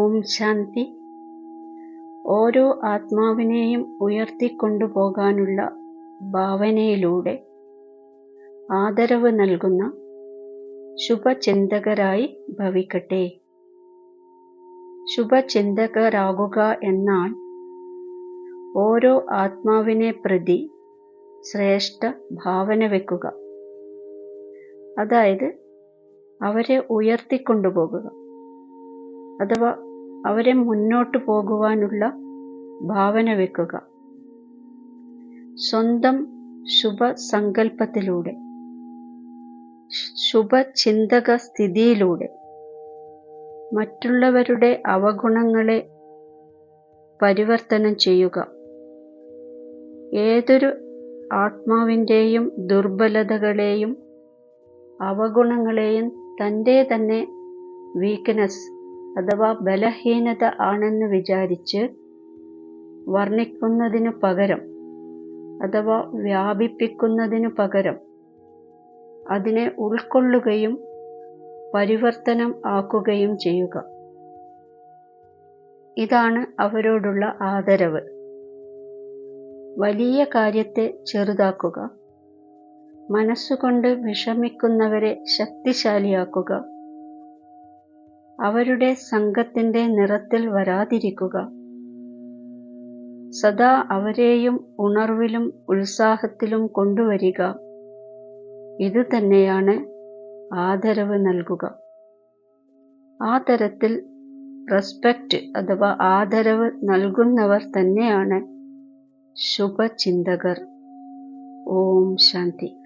ഓം ശാന്തി. ഓരോ ആത്മാവിനെയും ഉയർത്തിക്കൊണ്ടുപോകാനുള്ള ഭാവനയിലൂടെ ആദരവ് നൽകുന്ന ശുഭചിന്തകരായി ഭവിക്കട്ടെ. ശുഭചിന്തകരാകുക എന്നാൽ ഓരോ ആത്മാവിനെ പ്രതി ശ്രേഷ്ഠ ഭാവന വെക്കുക. അതായത് അവരെ ഉയർത്തിക്കൊണ്ടുപോകുക. അഥവാ അവരെ മുന്നോട്ട് പോകുവാനുള്ള ഭാവന വെക്കുക. സ്വന്തം ശുഭസങ്കല്പത്തിലൂടെ ശുഭചിന്തക സ്ഥിതിയിലൂടെ മറ്റുള്ളവരുടെ അവഗുണങ്ങളെ പരിവർത്തനം ചെയ്യുക. ഏതൊരു ആത്മാവിന്റെയും ദുർബലതകളെയും അവഗുണങ്ങളെയും തന്റെ തന്നെ വീക്ക്നെസ് അഥവാ ബലഹീനത ആണെന്ന് വിചാരിച്ച് വർണിക്കുന്നതിനു പകരം അഥവാ വ്യാപിപ്പിക്കുന്നതിനു പകരം അതിനെ ഉൾക്കൊള്ളുകയും പരിവർത്തനം ആക്കുകയും ചെയ്യുക. ഇതാണ് അവരോടുള്ള ആദരവ്. വലിയ കാര്യത്തെ ചെറുതാക്കുക. മനസ്സുകൊണ്ട് വിഷമിക്കുന്നവരെ ശക്തിശാലിയാക്കുക. അവരുടെ സംഘത്തിന്റെ നിറത്തിൽ വരാതിരിക്കുക. സദാ അവരെയും ഉണർവിലും ഉത്സാഹത്തിലും കൊണ്ടുവരിക. ഇത് തന്നെയാണ് ആദരവ് നൽകുക. ആ തരത്തിൽ റെസ്പെക്റ്റ് അഥവാ ആദരവ് നൽകുന്നവർ തന്നെയാണ് ശുഭചിന്തകർ. ഓം ശാന്തി.